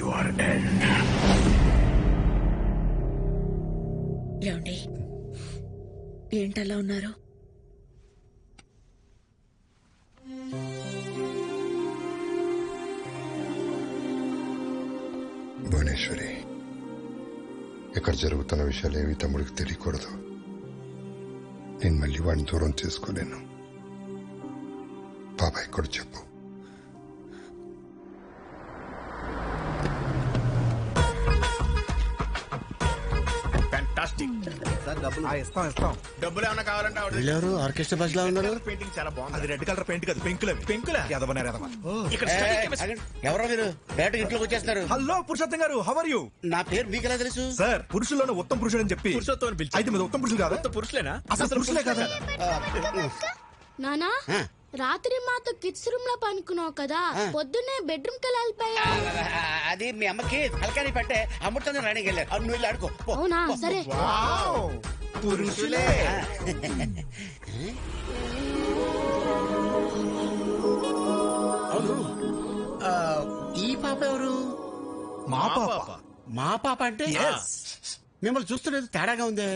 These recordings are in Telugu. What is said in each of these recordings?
యువర్ ఎండ్ ఏమండి? ఏంటలా ఉన్నారు? భువనేశ్వరి ఇక్కడ జరుగుతున్న విషయాలు ఏవి తమ్ముడికి తెలియకూడదు. నేను మళ్ళీ వాడిని దూరం చేసుకోలేను. బాబాయ్ కూడా చెప్పు. ఫ్యాంటాస్టిక్ ఇస్తాం ఇస్తాం. డబ్బులు ఏమైనా కావాలంటే ఆవిడ వీళ్ళెవరు? ఆర్కెస్ట్రా బస్ లా ఉన్నారు? పెయింటింగ్ చాలా బాగుంది. అది రెడ్ కలర్ పెయింట్ కదా పెంకుల పెంకుల ఎదవ ఇక్కడ ఏ, study ఏ, chemistry. ఆగండి. ఎవరో మీరు? డైరెక్ట్ ఇంట్లోకి వచ్చేస్తున్నారు. హలో పురుషోత్తం గారు హవర్ యూ నా పేరు మీకు ఎలా తెలుసు? సార్ పురుషుల్లోనే ఉత్తమ పురుషుడు అని చెప్పి. పురుషోత్తం అని పిలిచి. అయితే మీద ఉత్తమ పురుషులు కాదా? పురుషులేనా? అసలు పురుషులే కదా? నానా? ఆ. రాత్రి మాతో కిడ్స్ రూమ్లో పనుకున్నావు కదా పొద్దున్నే బెడ్రూమ్కి వెళ్ళిపోయా అది మీ అమ్మకి తలకాని పట్టే అమృతంగా రాణికి వెళ్ళారు. అవును, నువ్వు ఆడుకో. అవునా? సరే. పురుషులే. అవును. ఆ, ఈ పాప ఎవరు? మా పాప. మా పాప అంటే? మిమ్మల్ని చూస్తున్నది తేడాగా ఉందే.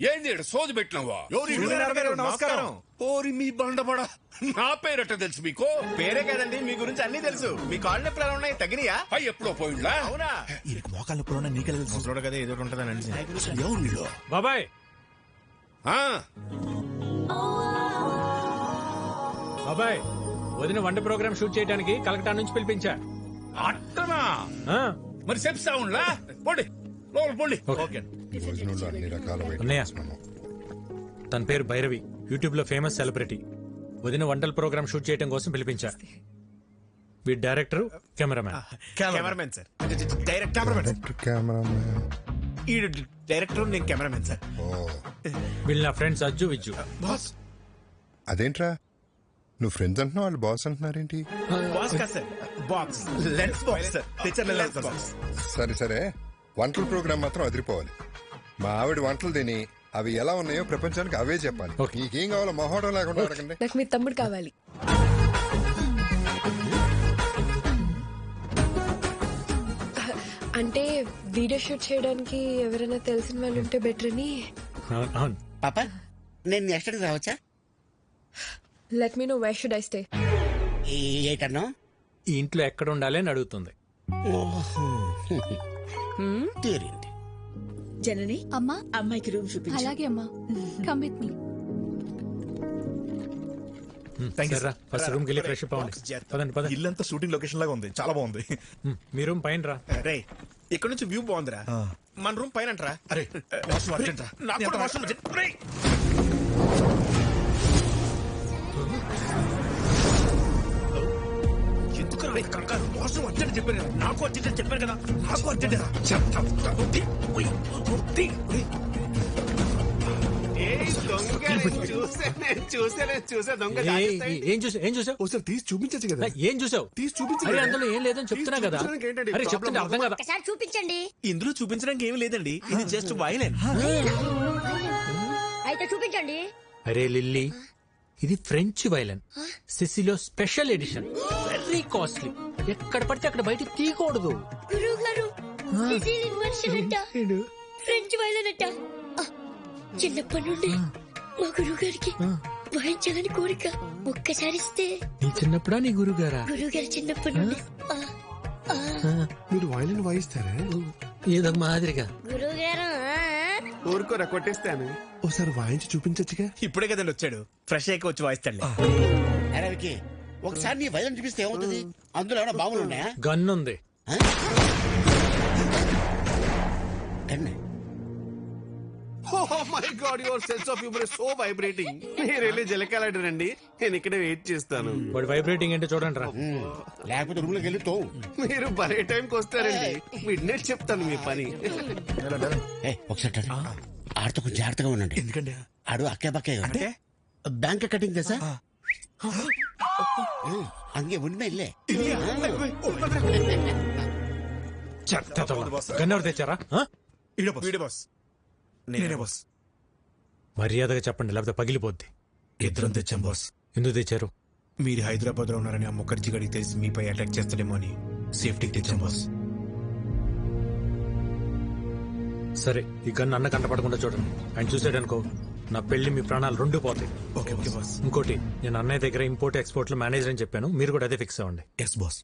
ఏంది ఈడ సోది పెట్టినవా? సూర్యనారాయణ గారు నమస్కారం? ఓరి మీ బండబడ. నా పేరట తెలుసు మీకు? పేరే కదండి మీ గురించి అన్ని తెలుసు. మీ కాళ్ళు నొప్పులు ఎలా ఉన్నాయి? తగినయా? అయ్యి ఎప్పుడో పోయిండ్లా? అవునా? ఈయనకి మోకాళ్ళు ఎప్పుడు నీకెలా తెలుసు? ముసలోడు కదా ఏదో ఒకటి ఉంటుందని ఎవరు వీళ్ళు? బాబాయ్. ఆ, బాబాయ్ వదిన వంట ప్రోగ్రామ్ షూట్ చేయడానికి కలకటా నుంచి పిలిపించా. అట్టనా ఆ, మరి చెప్తా ఉండ్లా పోండి. లోపల పోండి. ఓకే. భోజనంలో అన్ని రకాల అన్నయ్య. వైటమిన్స్ తన పేరు భైరవి. యూట్యూబ్లో ఫేమస్ సెలబ్రిటీ. వదిన వంటల ప్రోగ్రామ్ షూట్ చేయడం కోసం పిలిపించా. వీడి director cameraman. Cameraman sir. Direct cameraman cameraman. ఈ డైరెక్టర్ నేను కెమెరామెన్ సార్. ఓ. వీళ్ళు నా ఫ్రెండ్స్ అజ్జు విజ్జు. బాస్. అదేంట్రా? నువ్వు ఫ్రెండ్స్ అంటున్నావు వాళ్ళు బాస్ అంటున్నారేంటి? బాస్ కాదు sir. Box. Lens box sir. తెచ్చర్ lens box. సరే సరే. వంటల ప్రోగ్రామ్ మాత్రం అదిరిపోవాలి. మా ఆవిడ వంటలు తిని అవి ఎలా ఉన్నాయో ప్రపంచానికి అవే చెప్పాలి. నీకేం కావాలో మొహోటం లేకుండా అడగండి. నాకు మీ తమ్ముడు కావాలి. అంటే వీడియో షూట్ చేయడానికి ఎవరైనా తెలిసిన వాళ్ళు ఉంటే బెటర్ అని. అవును, పాప నేను నెక్స్ట్ రావచ్చా? Let me know why should I stay ఏటన్నా ఈ ఇంట్లో ఎక్కడ ఉండాలి అని అడుగుతుంది. తీరింది. జనని అమ్మా. అమ్మాయికి రూమ్ చూపించు. అలాగే అమ్మా. కమ్ విత్ మీ సరే ఫస్ట్ రూమ్కి వెళ్ళి ఫ్రెష్ అవ్వండి. పదండి పదండి. ఇల్లంతా షూటింగ్ లొకేషన్ లాగా ఉంది. చాలా బాగుంది. ఉమ్, మీ రూమ్ పైన రా. రే ఇక్కడ నుంచి వ్యూ బాగుందిరా. మన రూమ్ పైన అంటరా అరే వాష్రూమ్ అర్జెంట్? రా. నాకు కూడా వాష్రూమ్ urgent. రేయ్. కంగారు చెప్పాను కదా. నాకు చెప్పాను కదా. నాకు చెప్తా. ఏ- చూసావు ఏం చూసావు? ఒకసారి తీసి చూపించచ్చు కదా. ఏం చూసావు? తీసి చూపించు అరే కదా. అందులో ఏం లేదని చెప్తున్నా కదా. చూపించడానికి ఏంటండి? అరే ప్రాబ్లం? చెప్తుంటే అర్థం కదా? ఒకసారి చూపించండి. ఇందులో చూపించడానికి ఏమీ లేదండి. ఇది జస్ట్ వైలెన్ అయితే చూపించండి. అరే లిల్లీ ఇది ఫ్రెంచ్ వైలన్ సిసిలో స్పెషల్ ఎడిషన్ వెరీ కాస్ట్లీ ఎక్కడ పడితే అక్కడ బయట తీయకూడదు. గురువు గారు అంట ఫ్రెంచ్ వైలన్ అంట. ఆ, చిన్నప్పటి నుండి మా గురువు గారికి వాయించాలని కోరిక. ఒక్కసారి ఇస్తే. నీ చిన్నప్పుడా నీ గురుగారా గురువు గారు చిన్నప్పటి నుండి. ఆ, ఆ, మీరు వైలెన్ వాయిస్తారా? ఏదో మాదిరిగా. గురువు గారు ఊరుకోరా కొట్టేస్తాను. ఒకసారి వాయించి చూపించచ్చుగా. ఇప్పుడే కదండి వచ్చాడు. ఫ్రెష్ అయ్యి వచ్చి వాయిస్తాడు అరే ఒకసారి నీ వైద్యం చూపిస్తే ఏమవుతుంది? అందులో ఏమైనా బాంబులు ఉన్నాయా? గన్ ఉంది. కన్నే ఓ my god your sense of humour so vibrating. మీరు వెళ్ళి జలకాలండి నేను ఇక్కడ వెయిట్ చేస్తాను. వాడి వైబ్రేటింగ్ ఏంటో చూడండి రా. లేకపోతే రూమ్లోకి వెళ్ళి తోవు. మీరు టైంకి వస్తారండి. మిడ్ నైట్ చెప్తాను మీ పని. ఏ, ఒకసారి రండి. ఆడితో కొంచెం జాగ్రత్తగా ఉండండి. ఎందుకండి? ఆడు అక్కే అంటే? బ్యాంక్ కటింగ్ తెసా తెచ్చారా? ఆ? వీడే బాస్. నేనే బాస్. మర్యాదగా చెప్పండి లేకపోతే పగిలిపోద్ది. ఇద్దరం తెచ్చాం బాస్. ఎందుకు తెచ్చారు? మీరు హైదరాబాద్లో ఉన్నారని ఆ ముఖర్జీ గడికి తెలిసి మీపై అటాక్ చేస్తాడేమో అని సేఫ్టీకి తెచ్చాం బాస్. సరే ఈ గన్ అన్న కంటపడకుండా చూడండి. ఆయన చూసాడనుకో నా పెళ్ళి మీ ప్రాణాలు రెండు పోతాయి. Okay okay boss. ఇంకోటి నేను అన్నయ్య దగ్గర ఇంపోర్ట్ ఎక్స్పోర్ట్లో మేనేజర్ అని చెప్పాను. మీరు కూడా అదే ఫిక్స్ అవ్వండి. Yes boss.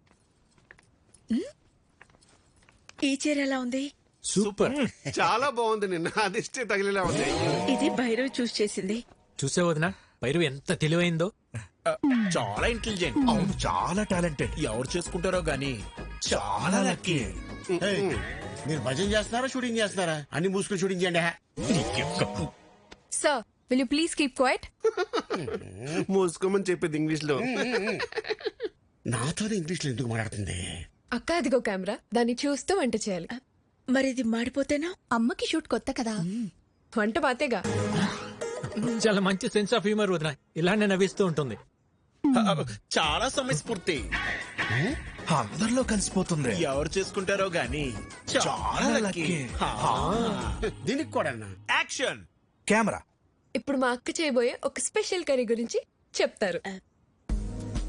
ఈ చీర ఎలా ఉంది? సూపర్. చాలా బాగుంది నిన్న. అదిష్టే తగిలేలా ఉంది. ఇది భైరవ్ చూస్ చేసింది. చూసే వదినా? పైరు ఎంత తెలివైందో. చాలా ఇంటెలిజెంట్ అవును చాలా టాలెంటెడ్ ఎవరు చేసుకుంటారో గానీ చాలా లక్కీ మీరు భజన చేస్తున్నారా షూటింగ్ చేస్తున్నారా? అన్ని మూసుకుని షూటింగ్ చేయండి sir will you please keep quiet మూసుకోమని చెప్పింది ఇంగ్లీష్లో నాతోనే ఇంగ్లీష్లో ఎందుకు మాట్లాడుతుంది? అక్క అదిగో కెమెరా. దాన్ని చూస్తూ వంట చేయాలి. మరి ఇది మాడిపోతేనా? అమ్మకి షూట్ కొత్త కదా. వంట పాతేగా? చాలా మంచి సెన్స్ ఆఫ్ హ్యూమర్ వదిన. ఇలానే నవ్విస్తూ ఉంటుంది. చాలా సమయస్ఫూర్తి. అందరిలో కలిసిపోతుంది. ఎవరు చేసుకుంటారో గానీ చాలా లక్కీ దీనికి కూడా యాక్షన్ కెమెరా. ఇప్పుడు మా అక్క చేయబోయే ఒక స్పెషల్ కర్రీ గురించి చెప్తారు.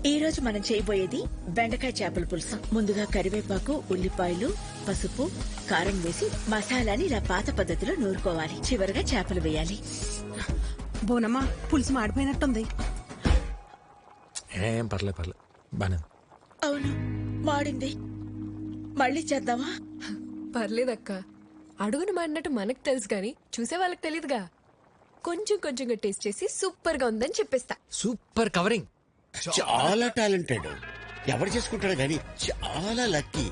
ఈ రోజు మనం చేయబోయేది బెండకాయ చేపల పులుసు. ముందుగా కరివేపాకు ఉల్లిపాయలు పసుపు కారం వేసి మసాలాని ఇలా పాత పద్ధతిలో నూరుకోవాలి. చివరగా చేపలు వేయాలి. బోనమ్మా పులుసు మాడిపోయినట్టుంది. ఏం పర్లే పర్లే. బానే. అవును మాడింది. మళ్ళీ చేద్దామా? పర్లేదక్క. అడుగును మాడినట్టు మనకు తెలుసు కానీ చూసే వాళ్ళకి తెలియదుగా కొంచెం కొంచెంగా టేస్ట్ చేసి సూపర్గా ఉందని చెప్పేస్తా. Super covering. చాలా టాలెంటెడ్. ఎవరు చేసుకుంటాడు గానీ చాలా లక్కీ.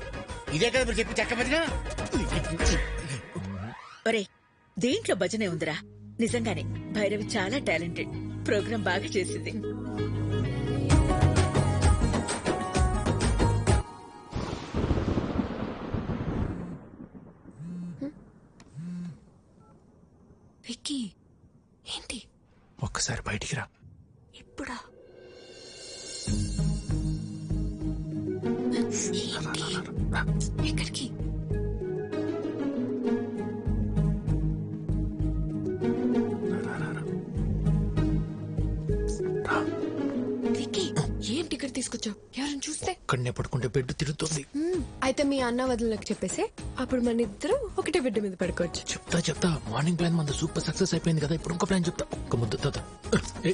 ఇదే కదా మీరు చెప్పి చెక్క భజన? ఒరే దేంట్లో భజనే ఉందిరా? నిజంగానే భైరవి చాలా టాలెంటెడ్. ప్రోగ్రాం బాగా చేసింది. బయటికి రా. ఇప్పుడా? ఎక్కడికి? ఏంటి ఇక్కడ తీసుకొచ్చావు? చూస్తే? ఒక్కడనే పడుకుంటే బెడ్ తిరుగుతుంది. అయితే మీ అన్న వదినలకు చెప్పేసి అప్పుడు మన ఇద్దరం ఒకటే బిడ్డ మీద పడుకోవచ్చు. చెప్తా చెప్తా. మార్నింగ్ ప్లాన్ మన సూపర్ సక్సెస్ అయిపోయింది కదా ఇప్పుడు ఇంకో ప్లాన్ చెప్తా. ఒక్క ముద్ద తాత ఏ,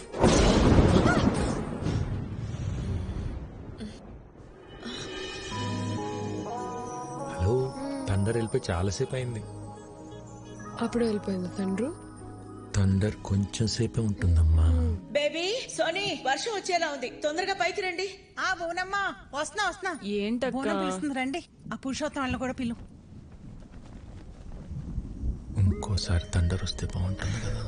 హలో థండర్ వెళ్ళిపోయి చాలాసేపు అయింది. అప్పుడు వెళ్ళిపోయింది తండ్రు. థండర్ కొంచెం సేపే ఉంటుందమ్మా. సోనీ వర్షం వచ్చేలా ఉంది. తొందరగా పైకి రండి. ఆ బోనమ్మా వస్తున్నా వస్తున్నా. బోనం పిలుస్తుంది రండి. ఆ పురుషోత్తం వాళ్ళని కూడా పిలు. ఇంకోసారి థండర్ వస్తే బాగుంటుంది కదా.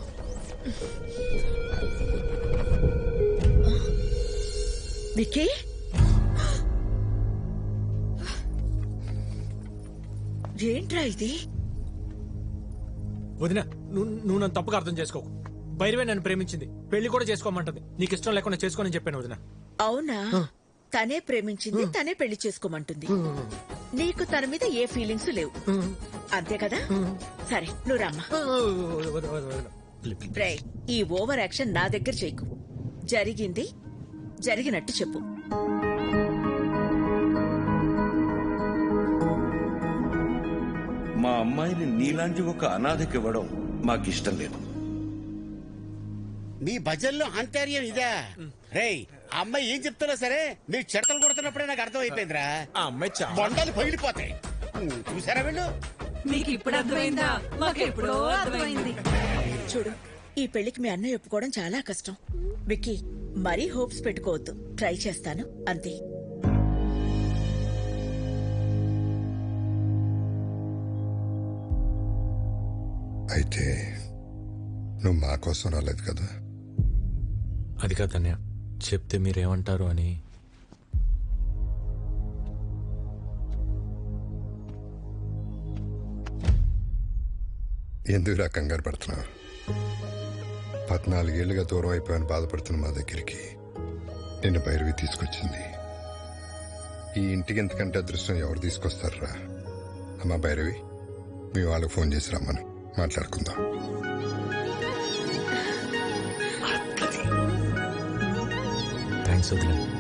విక్కీ? ఏంట్రా ఇది? వదిన నువ్వు నువ్వు నన్ను తప్పుగా అర్థం చేసుకోకు. భైరవే నన్ను ప్రేమించింది. పెళ్ళి కూడా చేసుకోమంటది. నీకు ఇష్టం లేకుండా చేసుకోనని చెప్పాను వదిన. అవునా? తనే ప్రేమించింది తనే పెళ్ళి చేసుకోమంటుంది. నీకు తన మీద ఏ ఫీలింగ్స్ లేవు. అంతే కదా? సరే నువ్వు రమ్మా. రే ఈ ఓవర్ యాక్షన్ నా దగ్గర చేయకు. జరిగింది జరిగినట్టు చెప్పు. మా అమ్మాయిని నీలాంటి ఒక అనాథకి ఇవ్వడం మాకిష్టం లేదు. మీ భజనలో ఆంతర్యం ఇదా? రేయ్ ఆ అమ్మాయి ఏం చెప్తున్నా సరే? మీరు చెడతలు కొడుతున్నప్పుడే నాకు అర్థం అయిపోయిందిరా ఆ అమ్మాయి చాలా బొండాలు పగిలిపోతాయి. చూసారా వీళ్ళు? మీకు ఇప్పుడు అర్థమైందా? మాకు ఎప్పుడో అర్థమైంది. చూడు ఈ పెళ్ళికి మీ అన్నయ్య ఒప్పుకోవడం చాలా కష్టం. విక్కీ మరీ హోప్స్ పెట్టుకోవద్దు. ట్రై చేస్తాను. అంతే. అయితే నువ్వు మా కోసం రాలేదు కదా? అది కాదన్య చెప్తే మీరేమంటారు అని. ఎందుకు కంగారు పడుతున్నావు? పద్నాలుగేళ్ళుగా దూరం అయిపోయాను బాధపడుతున్న మా దగ్గరికి. నిన్ను భైరవి తీసుకొచ్చింది. ఈ ఇంటికి ఎంతకంటే అదృష్టం ఎవరు తీసుకొస్తారా అమ్మా భైరవి మీ వాళ్ళకి ఫోన్ చేసి రమ్మను. మాట్లాడుకుందాం. Mazatlán.